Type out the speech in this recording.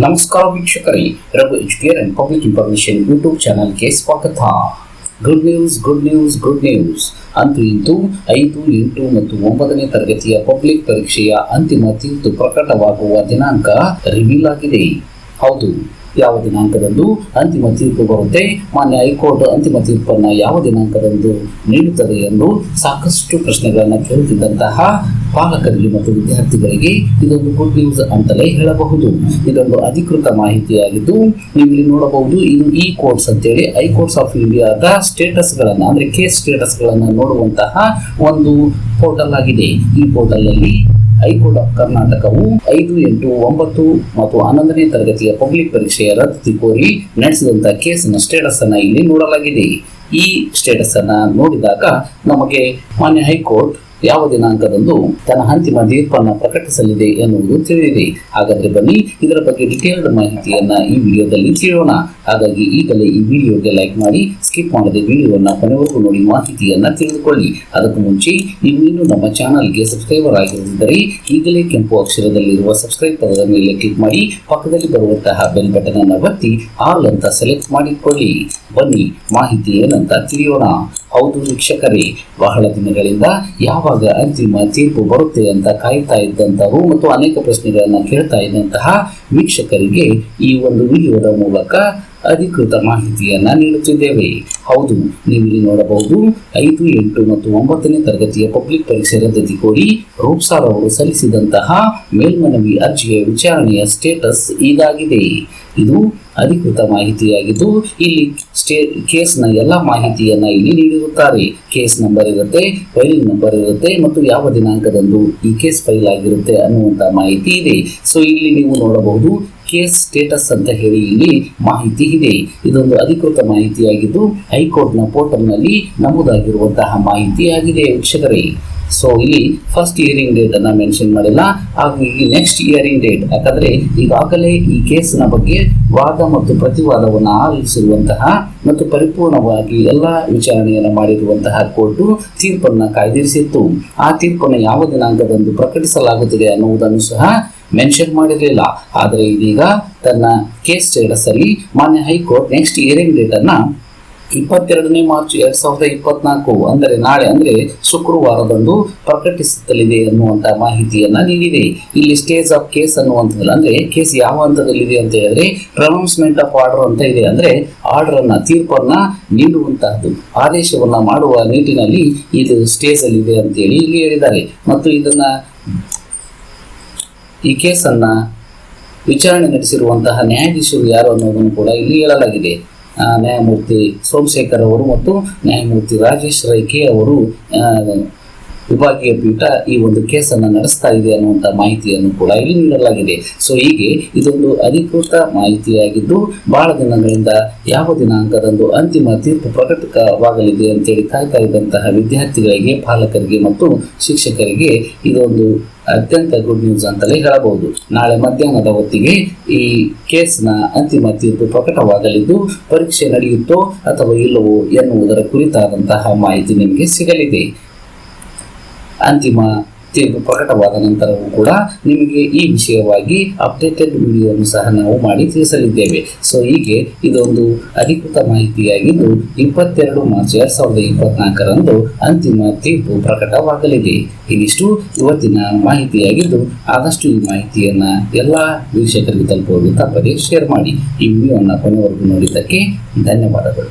ನಮಸ್ಕಾರ ವೀಕ್ಷಕರೇ, Raghu Educare and public information YouTube ಚಾನಲ್ಗೆ ಸ್ವಾಗತ. Good news good news good news ಅಂತೂ ಇಂದು ಐದು, ಎಂಟು ಮತ್ತು ಒಂಬತ್ತನೇ ತರಗತಿಯ ಪಬ್ಲಿಕ್ ಪರೀಕ್ಷೆಯ ಅಂತಿಮ ತೀರ್ಪು ಪ್ರಕಟವಾಗುವ ದಿನಾಂಕ ರಿವೀಲ್ ಆಗಿದೆ. ಹೌದು. ಯಾವ ದಿನಾಂಕದಂದು ಅಂತಿಮ ತೀರ್ಪು ಬರುತ್ತೆ, ಮಾನ್ಯ ಹೈಕೋರ್ಟ್ ಅಂತಿಮ ತೀರ್ಪನ್ನು ಯಾವ ದಿನಾಂಕದಂದು ನೀಡುತ್ತದೆ ಎಂದು ಸಾಕಷ್ಟು ಪ್ರಶ್ನೆಗಳನ್ನು ಕೇಳುತ್ತಿದ್ದಂತಹ ಪಾಲಕರಿಗೆ ಮತ್ತು ವಿದ್ಯಾರ್ಥಿಗಳಿಗೆ ಇದೊಂದು ಗುಡ್ ನ್ಯೂಸ್ ಅಂತಲೇ ಹೇಳಬಹುದು. ಇದೊಂದು ಅಧಿಕೃತ ಮಾಹಿತಿಯಾಗಿದ್ದು ನೀವು ಇಲ್ಲಿ ನೋಡಬಹುದು ಇದು ಈ ಕೋರ್ಟ್ಸ್ ಅಂತೇಳಿ ಹೈಕೋರ್ಟ್ಸ್ ಆಫ್ ಇಂಡಿಯಾದ ಸ್ಟೇಟಸ್ಗಳನ್ನು ಅಂದ್ರೆ ಕೇಸ್ ಸ್ಟೇಟಸ್ಗಳನ್ನು ನೋಡುವಂತಹ ಒಂದು ಪೋರ್ಟಲ್ ಆಗಿದೆ. ಈ ಪೋರ್ಟಲ್ ಅಲ್ಲಿ ಹೈಕೋರ್ಟ್ ಆಫ್ ಕರ್ನಾಟಕವು ಐದು ಎಂಟು ಒಂಬತ್ತು ಮತ್ತು ಹನ್ನೊಂದನೇ ತರಗತಿಯ ಪಬ್ಲಿಕ್ ಪರೀಕ್ಷೆಯ ರದ್ದು ಕೋರಿ ನಡೆಸಿದಂತಹ ಕೇಸಿನ ಸ್ಟೇಟಸ್ ಅನ್ನ ಇಲ್ಲಿ ನೋಡಲಾಗಿದೆ. ಈ ಸ್ಟೇಟಸ್ ಅನ್ನ ನೋಡಿದಾಗ ನಮಗೆ ಮಾನ್ಯ ಹೈಕೋರ್ಟ್ ಯಾವ ದಿನಾಂಕದಂದು ತನ್ನ ಅಂತಿಮ ತೀರ್ಪನ್ನು ಪ್ರಕಟಿಸಲಿದೆ ಎನ್ನುವುದು ತಿಳಿದಿದೆ. ಹಾಗಾದ್ರೆ ಬನ್ನಿ, ಇದರ ಬಗ್ಗೆ ಡಿಟೇಲ್ಡ್ ಮಾಹಿತಿಯನ್ನ ಈ ವಿಡಿಯೋದಲ್ಲಿ ತಿಳಿಯೋಣ. ಹಾಗಾಗಿ ಈಗಲೇ ಈ ವಿಡಿಯೋಗೆ ಲೈಕ್ ಮಾಡಿ ಸ್ಕಿಪ್ ಮಾಡದೆ ವಿಡಿಯೋವನ್ನ ಕೊನೆವರೆಗೂ ನೋಡಿ ಮಾಹಿತಿಯನ್ನ ತಿಳಿದುಕೊಳ್ಳಿ. ಅದಕ್ಕೂ ಮುಂಚೆ ನೀವು ಇನ್ನೂ ನಮ್ಮ ಚಾನಲ್ಗೆ ಸಬ್ಸ್ಕ್ರೈಬರ್ ಆಗಿರದಿದ್ದರೆ ಈಗಲೇ ಕೆಂಪು ಅಕ್ಷರದಲ್ಲಿರುವ ಸಬ್ಸ್ಕ್ರೈಬ್ ಪದದ ಮೇಲೆ ಕ್ಲಿಕ್ ಮಾಡಿ, ಪಕ್ಕದಲ್ಲಿ ಬರುವಂತಹ ಬೆಲ್ ಬಟನ್ ಅನ್ನು ಒತ್ತಿ ಆಲ್ ಅಂತ ಸೆಲೆಕ್ಟ್ ಮಾಡಿಕೊಳ್ಳಿ. ಬನ್ನಿ ಮಾಹಿತಿ ಏನಂತ ತಿಳಿಯೋಣ. ಹೌದು ವೀಕ್ಷಕರೇ, ಬಹಳ ದಿನಗಳಿಂದ ಯಾವಾಗ ಅಂತಿಮ ತೀರ್ಪು ಬರುತ್ತೆ ಅಂತ ಕಾಯ್ತಾ ಇದ್ದಂತಹ ಮತ್ತು ಅನೇಕ ಪ್ರಶ್ನೆಗಳನ್ನು ಕೇಳ್ತಾ ಇದ್ದಂತಹ ವೀಕ್ಷಕರಿಗೆ ಈ ಒಂದು ವಿಡಿಯೋದ ಮೂಲಕ ಅಧಿಕೃತ ಮಾಹಿತಿಯನ್ನ ನೀಡುತ್ತಿದ್ದೇವೆ. ಹೌದು ನೀವು ಇಲ್ಲಿ ನೋಡಬಹುದು, ಐದು, ಎಂಟು ಮತ್ತು ಒಂಬತ್ತನೇ ತರಗತಿಯ ಪಬ್ಲಿಕ್ ಪರೀಕ್ಷೆ ರದ್ದತಿ ಕೋರಿ ರೂಪ್ಸಾರ್ ಅವರು ಸಲ್ಲಿಸಿದಂತಹ ಮೇಲ್ಮನವಿ ಅರ್ಜಿಯ ವಿಚಾರಣೆಯ ಸ್ಟೇಟಸ್ ಇದಾಗಿದೆ. ಇದು ಅಧಿಕೃತ ಮಾಹಿತಿಯಾಗಿದ್ದು, ಇಲ್ಲಿ ಸ್ಟೇ, ಕೇಸ್ನ ಎಲ್ಲ ಮಾಹಿತಿಯನ್ನ ಇಲ್ಲಿ ನೀಡಿರುತ್ತಾರೆ. ಕೇಸ್ ನಂಬರ್ ಇರುತ್ತೆ ಫೈಲ್ ನಂಬರ್ ಇರುತ್ತೆ, ಮತ್ತು ಯಾವ ದಿನಾಂಕದಂದು ಈ ಕೇಸ್ ಫೈಲ್ ಆಗಿರುತ್ತೆ ಅನ್ನುವಂತ ಮಾಹಿತಿ ಇದೆ. ಸೊ, ಇಲ್ಲಿ ನೀವು ನೋಡಬಹುದು, ಕೇಸ್ ಸ್ಟೇಟಸ್ ಅಂತ ಹೇಳಿ ಇಲ್ಲಿ ಮಾಹಿತಿ ಇದೆ. ಇದೊಂದು ಅಧಿಕೃತ ಮಾಹಿತಿಯಾಗಿದ್ದು, ಹೈಕೋರ್ಟ್ನ ಪೋರ್ಟಲ್ನಲ್ಲಿ ನಮೂದಾಗಿರುವಂತಹ ಮಾಹಿತಿಯಾಗಿದೆ ವೀಕ್ಷಕರೇ. ಸೊ, ಇಲ್ಲಿ ಫಸ್ಟ್ ಇಯರಿಂಗ್ ಡೇಟ್ ಅನ್ನ ಮೆನ್ಷನ್ ಮಾಡಿಲ್ಲ ಹಾಗೂ ಈ ನೆಕ್ಸ್ಟ್ ಇಯರಿಂಗ್ ಡೇಟ್. ಯಾಕಂದ್ರೆ ಈಗಾಗಲೇ ಈ ಕೇಸಿನ ಬಗ್ಗೆ ವಾದ ಮತ್ತು ಪ್ರತಿವಾದವನ್ನು ಆಲಿಸಿರುವಂತಹ ಮತ್ತು ಪರಿಪೂರ್ಣವಾಗಿ ಎಲ್ಲ ವಿಚಾರಣೆಯನ್ನು ಮಾಡಿರುವಂತಹ ಕೋರ್ಟು ತೀರ್ಪನ್ನು ಕಾಯ್ದಿರಿಸಿತ್ತು. ಆ ತೀರ್ಪನ್ನು ಯಾವ ದಿನಾಂಕದಂದು ಪ್ರಕಟಿಸಲಾಗುತ್ತದೆ ಅನ್ನುವುದನ್ನು ಸಹ ಮೆನ್ಷನ್ ಮಾಡಿರಲಿಲ್ಲ. ಆದರೆ ಇದೀಗ ತನ್ನ ಕೇಸ್ ಸ್ಟೇಟಸ್ ಅಲ್ಲಿ ಮಾನ್ಯ ಹೈಕೋರ್ಟ್ ನೆಕ್ಸ್ಟ್ ಇಯರಿಂಗ್ ಡೇಟ್ ಅನ್ನ ಇಪ್ಪತ್ತೆರಡನೇ ಮಾರ್ಚ್ ಎರಡ್ ಸಾವಿರದ ಇಪ್ಪತ್ನಾಲ್ಕು, ಅಂದರೆ ನಾಳೆ, ಅಂದ್ರೆ ಶುಕ್ರವಾರದಂದು ಪ್ರಕಟಿಸುತ್ತಲಿದೆ ಎನ್ನುವಂತ ಮಾಹಿತಿಯನ್ನ ನೀಡಿದೆ. ಇಲ್ಲಿ ಸ್ಟೇಜ್ ಆಫ್ ಕೇಸ್ ಅನ್ನುವಂಥದ್ದು ಅಂದ್ರೆ ಕೇಸ್ ಯಾವ ಹಂತದಲ್ಲಿದೆ ಅಂತ ಹೇಳಿದ್ರೆ ಪ್ರೊನೌನ್ಸ್ಮೆಂಟ್ ಆಫ್ ಆರ್ಡರ್ ಅಂತ ಇದೆ. ಅಂದ್ರೆ ಆರ್ಡರ್ ಅನ್ನ, ತೀರ್ಪನ್ನ ನೀಡುವಂತಹದ್ದು, ಆದೇಶವನ್ನ ಮಾಡುವ ನಿಟ್ಟಿನಲ್ಲಿ ಇದು ಸ್ಟೇಜ್ ಅಲ್ಲಿ ಇದೆ ಅಂತೇಳಿ ಇಲ್ಲಿ ಹೇಳಿದ್ದಾರೆ. ಮತ್ತು ಇದನ್ನ ಈ ಕೇಸನ್ನ ವಿಚಾರಣೆ ನಡೆಸಿರುವಂತಹ ನ್ಯಾಯಾಧೀಶರು ಯಾರು ಅನ್ನೋದನ್ನು ಕೂಡ ಇಲ್ಲಿ ಹೇಳಲಾಗಿದೆ. ನ್ಯಾಯಮೂರ್ತಿ ಸೋಮಶೇಖರ್ ಅವರು ಮತ್ತು ನ್ಯಾಯಮೂರ್ತಿ ರಾಜೇಶ್ ರೈಕೆ ಅವರು ವಿಭಾಗೀಯ ಪೀಠ ಈ ಒಂದು ಕೇಸನ್ನು ನಡೆಸ್ತಾ ಇದೆ ಅನ್ನುವಂಥ ಮಾಹಿತಿಯನ್ನು ಕೂಡ ಇಲ್ಲಿ ನೀಡಲಾಗಿದೆ. ಸೊ ಹೀಗೆ ಇದೊಂದು ಅಧಿಕೃತ ಮಾಹಿತಿಯಾಗಿದ್ದು, ಬಹಳ ದಿನಗಳಿಂದ ಯಾವ ದಿನಾಂಕದಂದು ಅಂತಿಮ ತೀರ್ಪು ಪ್ರಕಟವಾಗಲಿದೆ ಅಂತೇಳಿ ಕಾಯ್ತಾ ಇದ್ದಂತಹ ವಿದ್ಯಾರ್ಥಿಗಳಿಗೆ, ಪಾಲಕರಿಗೆ ಮತ್ತು ಶಿಕ್ಷಕರಿಗೆ ಇದೊಂದು ಅತ್ಯಂತ ಗುಡ್ ನ್ಯೂಸ್ ಅಂತಲೇ ಹೇಳಬಹುದು. ನಾಳೆ ಮಧ್ಯಾಹ್ನದ ಹೊತ್ತಿಗೆ ಈ ಕೇಸ್ನ ಅಂತಿಮ ತೀರ್ಪು ಪ್ರಕಟವಾಗಲಿದ್ದು, ಪರೀಕ್ಷೆ ನಡೆಯುತ್ತೋ ಅಥವಾ ಇಲ್ಲವೋ ಎನ್ನುವುದರ ಕುರಿತಾದಂತಹ ಮಾಹಿತಿ ನಿಮಗೆ ಸಿಗಲಿದೆ. ಅಂತಿಮ ತೀರ್ಪು ಪ್ರಕಟವಾದ ನಂತರವೂ ಕೂಡ ನಿಮಗೆ ಈ ವಿಷಯವಾಗಿ ಅಪ್ಡೇಟೆಡ್ ವಿಡಿಯೋವನ್ನು ಸಹ ನಾವು ಮಾಡಿ ತಿಳಿಸಲಿದ್ದೇವೆ. ಸೊ ಹೀಗೆ ಇದೊಂದು ಅಧಿಕೃತ ಮಾಹಿತಿಯಾಗಿದ್ದು, ಇಪ್ಪತ್ತೆರಡು ಮಾರ್ಚ್ ಎರಡ್ ಸಾವಿರದ ಇಪ್ಪತ್ನಾಲ್ಕರಂದು ಅಂತಿಮ ತೀರ್ಪು ಪ್ರಕಟವಾಗಲಿದೆ. ಇದಿಷ್ಟು ಇವತ್ತಿನ ಮಾಹಿತಿಯಾಗಿದ್ದು, ಆದಷ್ಟು ಈ ಮಾಹಿತಿಯನ್ನ ಎಲ್ಲ ವೀಕ್ಷಕರಿಗೆ ತಲುಪುವುದು ತಪ್ಪದೇ ಶೇರ್ ಮಾಡಿ. ಈ ವಿಡಿಯೋವನ್ನು ಕೊನೆವರೆಗೂ ನೋಡಿದ್ದಕ್ಕೆ ಧನ್ಯವಾದಗಳು.